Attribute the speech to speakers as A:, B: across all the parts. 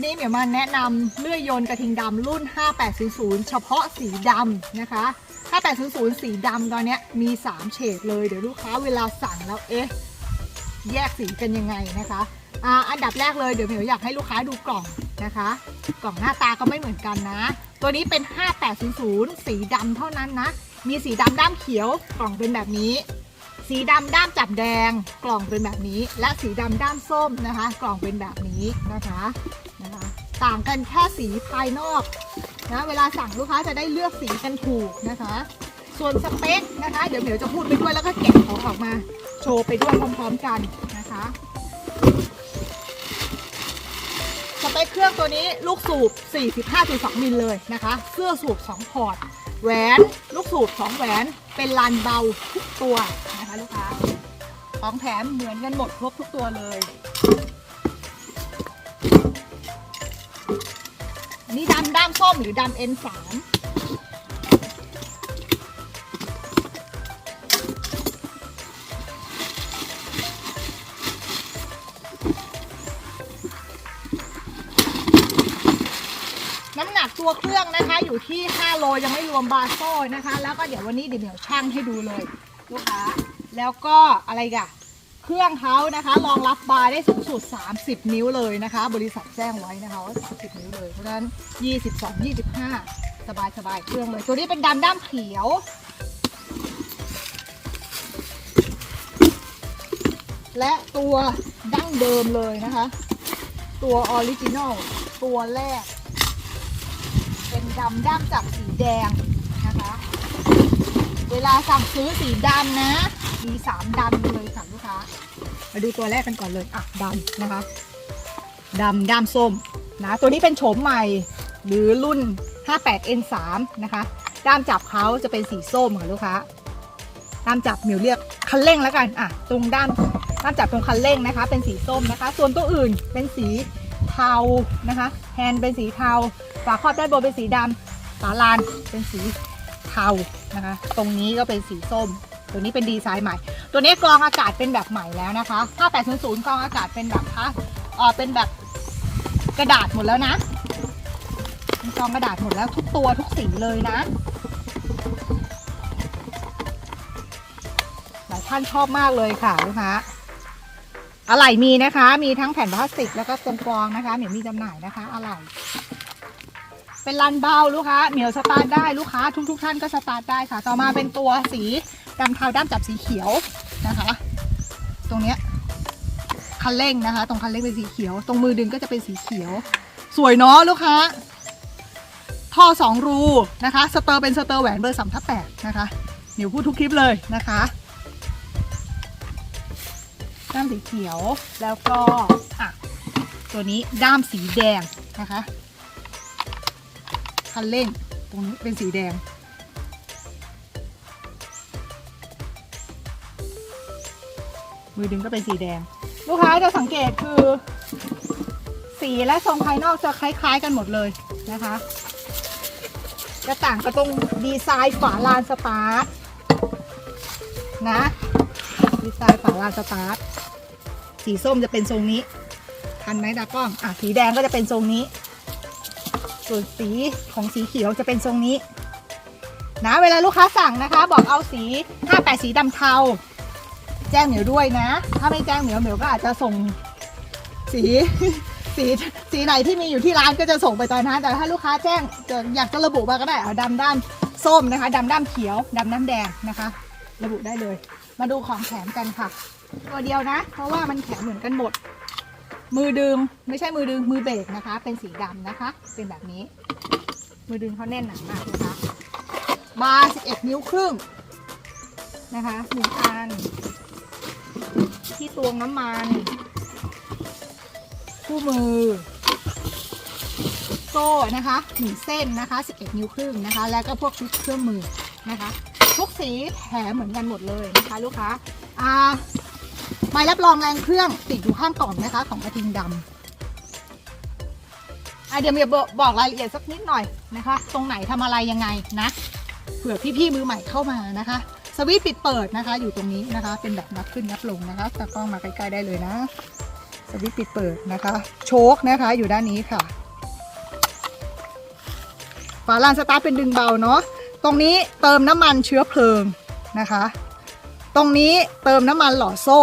A: วันนี้เหมียวมาแนะนำเลื่อยยนต์กระทิงดำรุ่น 5800 เฉพาะสีดำนะคะ 5800 สีดำตอนนี้มี 3 เฉดเลย เดี๋ยวลูกค้าเวลาสั่งแล้วเอ๊ะแยกสีกันยังไงนะคะอ่าอันดับแรกเลยเดี๋ยวเหมียวอยากให้ลูกค้าดูกล่องนะคะ กล่องหน้าตาก็ไม่เหมือนกันนะ ตัวนี้เป็น 5800 สีดำเท่านั้นนะ มีสีดำด้ามเขียวกล่องเป็นแบบนี้สีดำด้ามจับแดงกล่องเป็นแบบนี้ และสีดำด้ามส้มนะคะ กล่องเป็นแบบนี้นะคะ ต่างกันแค่สีภายนอกนะเวลาสั่งลูกค้าจะได้เลือกสีกันถูกนะคะ ส่วนสเปคนะคะ เดี๋ยวเหมียวจะพูดไปด้วยแล้วก็เก็บของออกมาโชว์ไปด้วยพร้อมๆกันนะคะสเปคเครื่องตัวนี้ลูกสูบ 45.2 มิลเลยนะคะเสื้อสูบ 2 พอร์ต แหวนลูกสูบ 2 แหวนเป็นลานเบาทุกตัวนะคะลูกค้าของแถมเหมือนกันหมดครบทุกตัวเลย ส้มหรือดำ N3 น้ำหนักตัวเครื่องนะคะอยู่ที่ 5 โลยังไม่รวมบาโซ่นะคะ แล้วก็เดี๋ยววันนี้เดี๋ยวเหมียวช่างให้ดูเลยลูกค้าแล้วก็อะไรกัน เครื่องเขานะคะรองรับบาร์ได้สูงสุด 30 นิ้วเลยนะคะ บริษัทแจ้งไว้นะคะว่า30 นิ้วเลยเพราะฉะนั้น 22 25 สบายสบายเครื่องเลย ตัวนี้เป็นดำด้ามเขียว และตัวดั้งเดิมเลยนะคะ ตัวออริจินอลตัวแรก เป็นดำด้ามจับสีแดงนะคะ เวลาสั่งซื้อสีดำนะ มีสามดำเลยค่ะ ลูกค้ามาดูตัวแรกกันก่อนเลยอะดำนะคะดำด้ามส้มนะตัวนี้เป็นโฉมใหม่หรือรุ่น 58N3 นะคะด้ามจับเขาจะเป็นสีส้มค่ะลูกค้าด้ามจับมิวเรียกคันเร่งแล้วกันอะตรงด้านด้ามจับตรงคันเร่งนะคะ เป็นสีส้มนะคะ ส่วนตัวอื่นเป็นสีเทานะคะ แฮนด์เป็นสีเทาฝาครอบด้านบนเป็นสีดำฝาลานเป็นสีเทานะคะ ตรงนี้ก็เป็นสีส้ม ตัวนี้เป็นดีไซน์ใหม่ ตัวนี้กรองอากาศเป็นแบบใหม่แล้วนะคะ5800กรองอากาศเป็นแบบพะเออเป็นแบบกระดาษหมดแล้วนะกรองกระดาษหมดแล้วทุกตัวทุกสีเลยนะหลายท่านชอบมากเลยค่ะลูกค้าอะไหล่มีนะคะ มีทั้งแผ่นพลาสติกแล้วก็ตรงกรองนะคะเหมียวมีจำหน่ายนะคะอะไหล่ เป็นรันเบาลูกค้า เหมียวสตาร์ทได้ลูกค้าทุกทุกๆท่านก็สตาร์ทได้ค่ะ ต่อมาเป็นตัวสีดำเทาด้ามจับสีเขียวนะคะ ตรงเนี้ยคันเร่งนะคะ ตรงคันเร่งเป็นสีเขียว ตรงมือดึงก็จะเป็นสีเขียว สวยเนาะลูกค้า ท่อสองรูนะคะสเตอร์เป็นสเตอร์แหวนเบอร์สามทับแปดนะคะเหมียวพูดทุกคลิปเลยนะคะด้ามสีเขียวแล้วก็อะตัวนี้ด้ามสีแดงนะคะ คันเร่ง ตรงนี้เป็นสีแดง มือดึงก็เป็นสีแดง ลูกค้าจะสังเกตคือ สีและทรงภายนอกจะคล้าย ๆ กันหมดเลยนะคะ จะต่างกับตรงดีไซน์ฝาลานสตาร์ทนะ ดีไซน์ฝาลานสตาร์ทสีส้มจะเป็นทรงนี้ ทันไหมตากล้อง อะ สีแดงก็จะเป็นทรงนี้ ส่วนสีของสีเขียวจะเป็นทรงนี้ นะ เวลาลูกค้าสั่งนะคะ บอกเอาสี 58 สีดำเทา แจ้งเหมียวด้วยนะ ถ้าไม่แจ้งเหมียวเหมียวก็อาจจะส่งสีสีสีไหนที่มีอยู่ที่ร้านก็จะส่งไปตอนนั้น แต่ถ้าลูกค้าแจ้งจะอยากจะระบุมาก็ได้เอาดำด้ามส้มนะคะดำด้ามเขียวดำด้ามแดงนะคะ ระบุได้เลย มาดูของแถมกันค่ะ ตัวเดียวนะ เพราะว่ามันแถมเหมือนกันหมด มือดึงไม่ใช่มือดึงมือเบรกนะคะ เป็นสีดำนะคะ เป็นแบบนี้ มือดึงเขาแน่นหนามากนะคะบาร์11 นิ้วครึ่งนะคะหนึ่งอัน ที่ตวงน้ำมัน คู่มือ โซ่นะคะหนึ่งเส้นนะคะ 11 นิ้วครึ่งนะคะ แล้วก็พวกชุดเครื่องมือนะคะ ทุกสีแถมเหมือนกันหมดเลยนะคะ ลูกค้าอ่า ใบรับรองแรงเครื่องติดอยู่ข้างกล่องนะคะ ของกระทิงดำอะเดี๋ยวมีบอกบอกรายละเอียดสักนิดหน่อยนะคะ ตรงไหนทำอะไรยังไงนะเผื่อพี่ๆมือใหม่เข้ามานะคะ สวิตช์ปิดเปิดนะคะ อยู่ตรงนี้นะคะ เป็นแบบนับขึ้นนับลงนะคะตากล้องมาใกล้ๆได้เลยนะ สวิตช์ปิดเปิดนะคะ โชคนะคะอยู่ด้านนี้ค่ะฝาลานสตาร์ทเป็นดึงเบาเนาะตรงนี้เติมน้ำมันเชื้อเพลิงนะคะ ตรงนี้เติมน้ำมันหล่อโซ่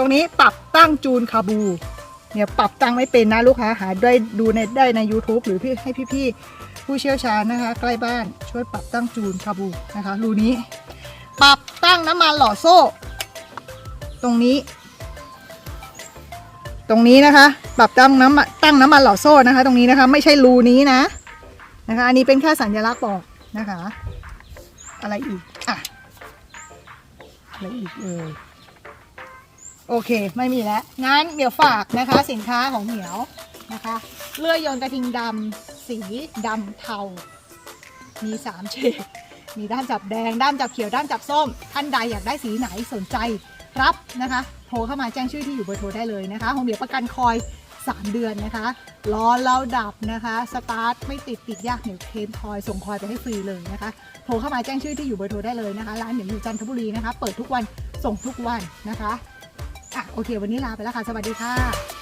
A: รงนี้ปรับตั้งจูนคาบู เนี่ยปรับตั้งไม่เป็นนะลูกค้าหาได้ดูในได้ใน YouTube หรือพี่ให้พี่ๆผู้เชี่ยวชาญนะคะ ใกล้บ้านช่วยปรับตั้งจูนคาบูนะคะรูนี้ ปรับตั้งน้ำมันหล่อโซ่ ตรงนี้ ตรงนี้นะคะ ปรับตั้งน้ำตั้งน้ำมันหล่อโซ่นะคะ ตรงนี้นะคะ ไม่ใช่รูนี้นะนะคะ อันนี้เป็นแค่สัญลักษณ์บอกนะคะ อะไรอีกอะอะไรอีกเออ โอเค ไม่มีแล้ว งั้นเหมียวฝากนะคะ สินค้าของเหมียวนะคะ เลื่อยยนต์กระทิงดำสีดำเทา มีสามเฉดมีด้ามจับแดง ด้ามจับเขียวด้ามจับส้ม ท่านใดอยากได้สีไหนสนใจรับนะคะ โทรเข้ามาแจ้งชื่อที่อยู่เบอร์โทรได้เลยนะคะของเดี๋ยวประกันคอย 3 เดือนนะคะล้อเราดับนะคะสตาร์ทไม่ติดติดยากเดี๋ยวเคมคอยส่งคอยไปให้ฟรีเลยนะคะโทรเข้ามาแจ้งชื่อที่อยู่เบอร์โทรได้เลยนะคะร้านเดี๋ยวอยู่จันทบุรีนะคะ เปิดทุกวันส่งทุกวันนะคะ เค วันนี้ลาไปแล้วค่ะ สวัสดีค่ะ